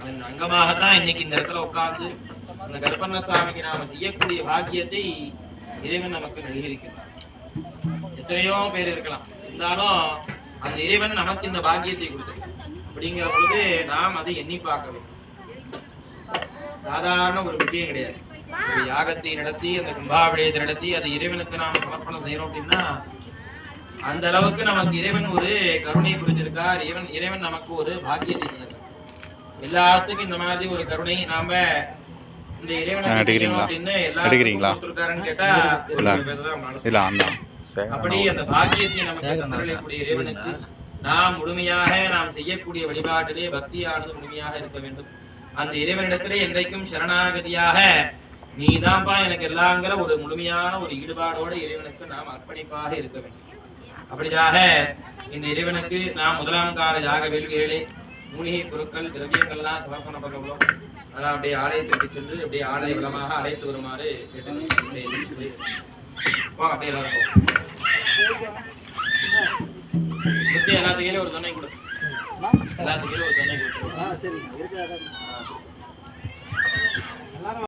அதன் அங்கமாகத்தான் இன்னைக்கு இந்த இடத்துல உட்கார்ந்து அந்த கருப்பண்ண சுவாமிக்கு நாம செய்யக்கூடிய பாக்கியத்தை இறைவன் நமக்கு நல்கியிருக்கிறார். எத்தனையோ பேர் இருக்கலாம். இருந்தாலும் அந்த இறைவன் நமக்கு இந்த பாக்கியத்தை கொடுத்திருக்கான் அப்படிங்கிற பொழுது நாம் அதை எண்ணி பார்க்க வேண்டும். சாதாரண ஒரு விஷயம் கிடையாது. ஒரு யாகத்தை நடத்தி அந்த கும்பாபிடயத்தை நடத்தி அதை இறைவனுக்கு நாம் சமர்ப்பணம் செய்யறோம் அப்படின்னா அந்த அளவுக்கு நமக்கு இறைவன் ஒரு கருணை புரிஞ்சிருக்கார் இறைவன் இறைவன் நமக்கு ஒரு பாக்கியத்தை தந்திருக்கார். எல்லாத்துக்கும் இந்த மாதிரி ஒரு கருணை. நாம இந்த இல்ல. இல்லை அந்த சரி அப்படி அந்த பாக்கியத்தை நமக்கு இறைவனுக்கு நாம் முழுமையாக நாம் செய்யக்கூடிய வழிபாட்டிலே பக்தியானது முழுமையாக இருக்க வேண்டும். அந்த இறைவனிடத்திலே என்றைக்கும் சரணாகதியாக நீதான்ப்பா எனக்கு எல்லாங்கிற ஒரு முழுமையான ஒரு ஈடுபாடோட இறைவனுக்கு நாம் அர்ப்பணிப்பாக இருக்க வேண்டும். அப்படியாக இந்த இறைவனுக்கு நாம் முதலாம் கால யாக வேள்விகளே மூலிகை பொருட்கள் திரவியங்கள்லாம் சமர்ப்பணம் பண்ணுவோம் அதெல்லாம் அப்படியே ஆலயத்திற்கு சென்று அப்படியே ஆலய வளமாக அழைத்து வருமாறு அப்படியே. சுத்தி எல்லாத்துக்கையிலும் ஒரு தொன்னை கொடு. எல்லாத்துக்கையிலும் ஒரு தொன்னை கொடு. ஆ சரி இருக்கிறதா